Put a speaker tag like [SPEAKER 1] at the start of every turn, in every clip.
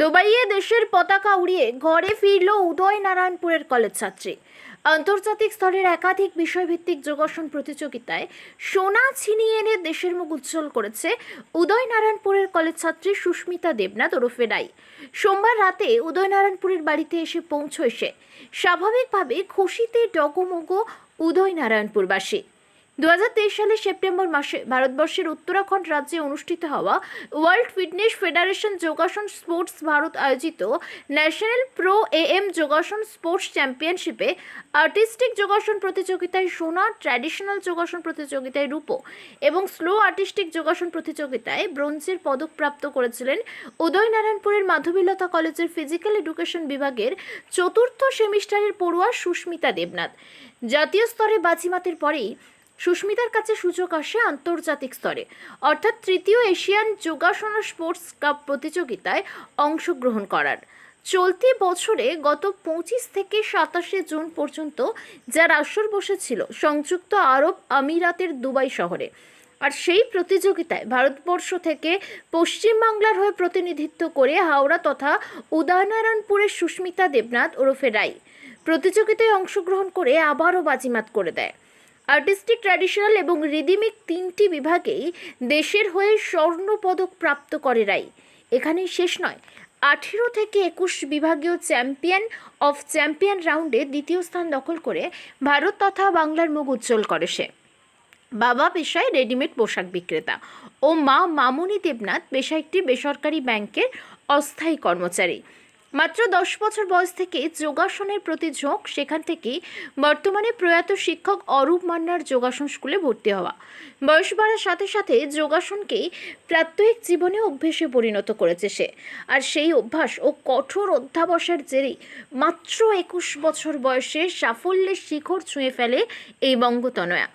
[SPEAKER 1] দুবাইয়ে দেশের পতাকা উড়িয়ে ঘরে ফিরল উদয় নারায়ণপুরের কলেজ ছাত্রী। আন্তর্জাতিক স্তরের একাধিক বিষয়ভিত্তিক যোগাসন প্রতিযোগিতায় সোনা ছিনিয়ে এনে দেশের মুখ উজ্জ্বল করেছে উদয় নারায়ণপুরের কলেজ ছাত্রী সুস্মিতা দেবনাথ ওরফে রাই। সোমবার রাতে উদয় নারায়ণপুরের বাড়িতে এসে পৌঁছয় সে। স্বাভাবিকভাবে খুশিতে ডগমগ উদয় নারায়ণপুরবাসী। দু হাজার তেইশ সালের সেপ্টেম্বর মাসে ভারতবর্ষের উত্তরাখণ্ড রাজ্যে অনুষ্ঠিত হওয়া world fitness federation yogasana sports Bharat আয়োজিত national pro AM yogasana sports চ্যাম্পিয়নশিপে আর্টিস্টিক যোগাসন প্রতিযোগিতায় সোনা, ট্র্যাডিশনাল যোগাসন প্রতিযোগিতায় রূপো এবং স্লো আর্টিস্টিক যোগাসন প্রতিযোগিতায় ব্রোঞ্জের পদক প্রাপ্ত করেছিলেন উদয়নারায়ণপুরের মাধবীলতা কলেজের ফিজিক্যাল এডুকেশন বিভাগের চতুর্থ সেমিস্টারের পড়ুয়া সুস্মিতা দেবনাথ। জাতীয় স্তরে বাজিমাতের পরেই সুস্মিতার কাছে সুযোগ আসে আন্তর্জাতিক স্তরে। অর্থাৎ তৃতীয় এশিয়ান যোগাসন স্পোর্টস কাপ প্রতিযোগিতায় অংশগ্রহণ করার। চলতি বছরে গত পঁচিশ থেকে সাতাশে জুন পর্যন্ত যার আসর বসেছিল, সংযুক্ত আরব আমিরাতের দুবাই শহরে। আর সেই প্রতিযোগিতায় ভারতবর্ষ থেকে পশ্চিমবাংলার হয়ে প্রতিনিধিত্ব করে হাওড়া তথা উদয়নারায়ণপুরের সুস্মিতা দেবনাথ ওরফে রাই প্রতিযোগিতায় অংশগ্রহণ করে আবারও বাজিমাত করে দেয়। আর্টিস্টিক, ট্র্যাডিশনাল এবং রিদিমিক তিনটি বিভাগেই দেশের হয়ে স্বর্ণপদক প্রাপ্ত করে রাই। এখানেই শেষ নয়, আঠেরো থেকে একুশ বিভাগীয় চ্যাম্পিয়ন অফ চ্যাম্পিয়ন রাউন্ডে দ্বিতীয় স্থান দখল করে ভারত তথা বাংলার মুখ উজ্জ্বল করে সে। বাবা পেশায় রেডিমেড পোশাক বিক্রেতা ও মা মামনি দেবনাথ পেশায় একটি বেসরকারি ব্যাংকের অস্থায়ী কর্মচারী। মাত্র দশ বছর বয়স থেকে যোগাসনের প্রতি ঝোঁক, সেখান থেকে বর্তমানে প্রয়াত শিক্ষক অরূপ মান্নার যোগাসন স্কুলে ভর্তি হওয়া। বয়স বাড়ার সাথে সাথে যোগাসনকেই প্রাত্যহিক জীবনে অভ্যেসে পরিণত করেছে সে। আর সেই অভ্যাস ও কঠোর অধ্যাবসার জেরেই মাত্র একুশ বছর বয়সে সাফল্যের শিখর ছুঁয়ে ফেলে এই বঙ্গতনয়া।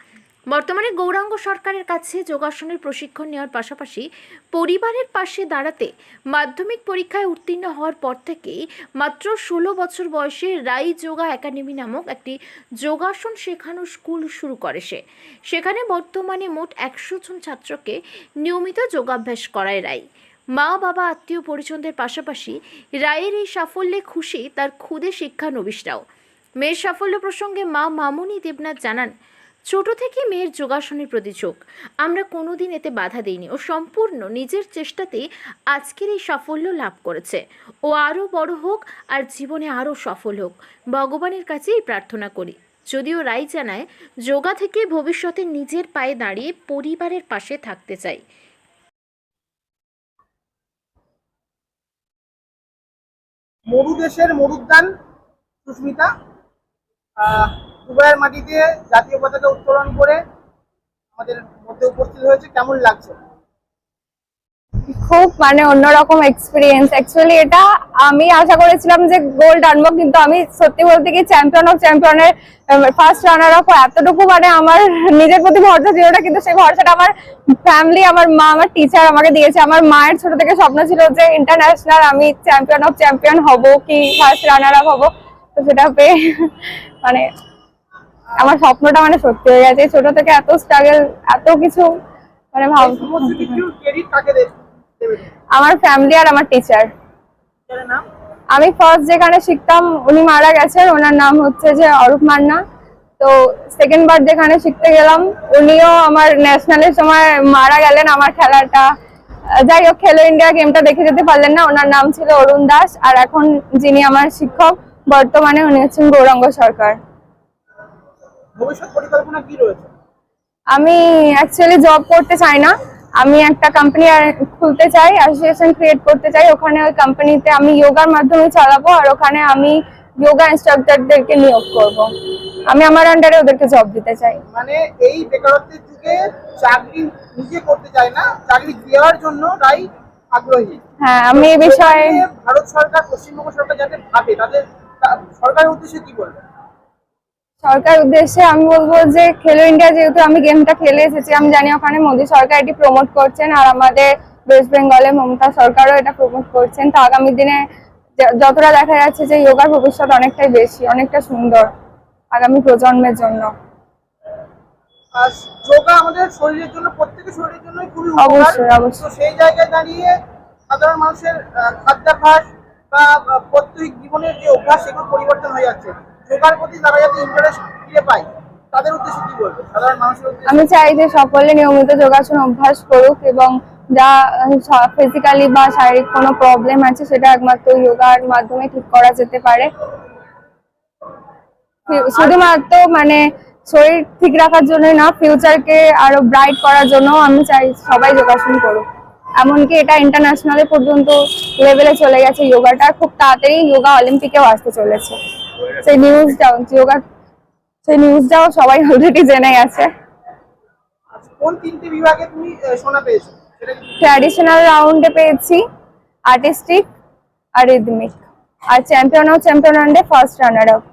[SPEAKER 1] বর্তমানে গৌরাঙ্গ সরকারের কাছে যোগাসনের প্রশিক্ষণ নেওয়ার পাশাপাশি পরিবারের পাশে দাঁড়াতে মাধ্যমিক পরীক্ষায় উত্তীর্ণ হওয়ার পর থেকেই মাত্র ষোলো বছর বয়সে রাই যোগা একাডেমি নামক একটি যোগাসন শেখানোর স্কুল শুরু করে সে। সেখানে বর্তমানে মোট একশো জন ছাত্রকে নিয়মিত যোগাভ্যাস করায় রাই। মা, বাবা, আত্মীয়, পরিজনদের পাশাপাশি রায়ের এই সাফল্যে খুশি তার ক্ষুদে শিক্ষানবিশরাও। মেয়ের সাফল্য প্রসঙ্গে মা মামুনি দেবনাথ জানান ছোট থেকে মেয়ের যোগাসনের প্রতি ঝোঁক আমরা কোনোদিন এতে বাধা দিইনি ও সম্পূর্ণ নিজের চেষ্টাতেই আজকের এই সাফল্য লাভ করেছে। ও আরও বড় হোক আর জীবনে আরও সফল হোক, ভগবানের কাছেই প্রার্থনা করি। যদিও রাই জানায়, যোগা থেকে ভবিষ্যতে নিজের পায়ে দাঁড়িয়ে পরিবারের পাশে থাকতে চাই।
[SPEAKER 2] মরু দেশের মরুদ্যান, সুস্মিতা দুবাইয়ের মাটিতে জাতীয় পতাকা উত্তোলন করে আমাদের মধ্যে উপস্থিত হয়েছে। কেমন লাগছে?
[SPEAKER 3] খুব মানে অন্যরকম এক্সপিরিয়েন্স অ্যাকচুয়ালি এটা আমি আশা করেছিলাম যে গোল্ড আনব, কিন্তু আমি সত্যি বলতে কি চ্যাম্পিয়ন অফ চ্যাম্পিয়নের ফার্স্ট রানার আপ এতটুকু মানে আমার নিজের প্রতি ভরসা ছিল না, কিন্তু সেই ভরসাটা আমার ফ্যামিলি আমার মা, আমার টিচার আমাকে দিয়েছে। আমার মায়ের ছোট থেকে স্বপ্ন ছিল যে ইন্টারন্যাশনাল আমি চ্যাম্পিয়ন অফ চ্যাম্পিয়ন হব কি ফার্স্ট রানার আপ হব। তো সেটা পেয়ে মানে আমার স্বপ্নটা মানে সত্যি হয়ে গেছে। ছোট থেকে এত স্ট্রাগল এত কিছু মানে ভাব? আমার ফ্যামিলি আর আমার টিচার আমি ফার্স্ট যেখানে শিখতাম উনি মারা গেছেন। ওনার নাম হচ্ছে যে অরূপ মান্না। তো সেকেন্ড বার যেখানে শিখতে গেলাম উনিও আমার ন্যাশনালের সময় মারা গেলেন আমার খেলাটা। যাই হোক খেলো ইন্ডিয়া গেমটা দেখে যেতে পারলেন না। ওনার নাম ছিল অরুণ দাস। আর এখন যিনি আমার শিক্ষক বর্তমানে উনি হচ্ছেন গৌরাঙ্গ সরকার।
[SPEAKER 2] ভবিষ্যৎ পরিকল্পনা কি রয়েছে?
[SPEAKER 3] আমি অ্যাকচুয়ালি জব করতে চাই না। আমি একটা কোম্পানি খুলতে চাই অ্যাসোসিয়েশন ক্রিয়েট করতে চাই। ওখানে ওই কোম্পানিতে আমি যোগার মাধ্যমে চালাবো আর ওখানে আমি যোগা ইনস্ট্রাক্টরদেরকে নিয়োগ করব। আমি আমার আন্ডারে ওদেরকে জব দিতে চাই।
[SPEAKER 2] মানে এই বেকারত্বের যুগে চাকরি নিজে করতে চাই না চাকরি দেওয়ার জন্য তাই আগ্রহী।
[SPEAKER 3] হ্যাঁ আমি এই বিষয়ে
[SPEAKER 2] ভারত সরকার পশ্চিমবঙ্গ সরকার যাতে ভাবে তাদের সরকারের উদ্দেশ্যে কি বলবে
[SPEAKER 3] সরকার উদ্দেশ্যে আমি বলব যে খেলো ইন্ডিয়া যেহেতু আমি গেমটা খেলে এসেছি আমি জানি ওখানে মোদী সরকার এটি প্রমোট করছেন আর আমাদের ওয়েস্ট বেঙ্গলে মমতা সরকারও এটা প্রমোট করছেন। তো আগামী দিনে যতটা দেখা যাচ্ছে যে যোগার ভবিষ্যৎ অনেকটাই বেশি অনেকটা সুন্দর আগামী প্রজন্মের জন্য।
[SPEAKER 2] যোগা আমাদের শরীরের জন্য প্রত্যেকের শরীরের জন্যই খুবই
[SPEAKER 3] অবশ্যই, অবশ্যই।
[SPEAKER 2] সেই জায়গায় দাঁড়িয়ে সাধারণ মানুষের খাদ্যাভ্যাস বা প্রত্যেক জীবনের যে অভ্যাস সেগুলো পরিবর্তন হয়ে যাচ্ছে। প্রতি তারা যাতে ইন্টারেস্ট ফিরে পায় তাদের উদ্দেশ্যে কি বলবে সাধারণ মানুষের
[SPEAKER 3] আমি চাই যে সকলে নিয়মিত যোগাসন অভ্যাস করুক এবং যা ফিজিক্যালি বা শারীরিক কোনো প্রবলেম আছে সেটা একমাত্র যোগার মাধ্যমে ঠিক করা যেতে পারে। শুধুমাত্র মানে শরীর ঠিক রাখার জন্য না ফিউচারকে আরও ব্রাইট করার জন্য আমি চাই সবাই যোগাসন করুক। এমনকি এটা ইন্টারন্যাশনালে পর্যন্ত লেভেলে চলে গেছে যোগাটা খুব তাড়াতাড়ি যোগা অলিম্পিকেও আসতে চলেছে। সেই নিউজটাও যোগা সেই নিউজটাও সবাই অলরেডি জেনে গেছে।
[SPEAKER 2] আচ্ছা, কোন তিনটে বিভাগে তুমি সোনা পেয়েছ?
[SPEAKER 3] ট্র্যাডিশনাল রাউন্ডে পেয়েছি আর্টিস্টিক আর রিদমিক আর চ্যাম্পিয়ন ও চ্যাম্পিয়ন রাউন্ডে ফার্স্ট রানার আপ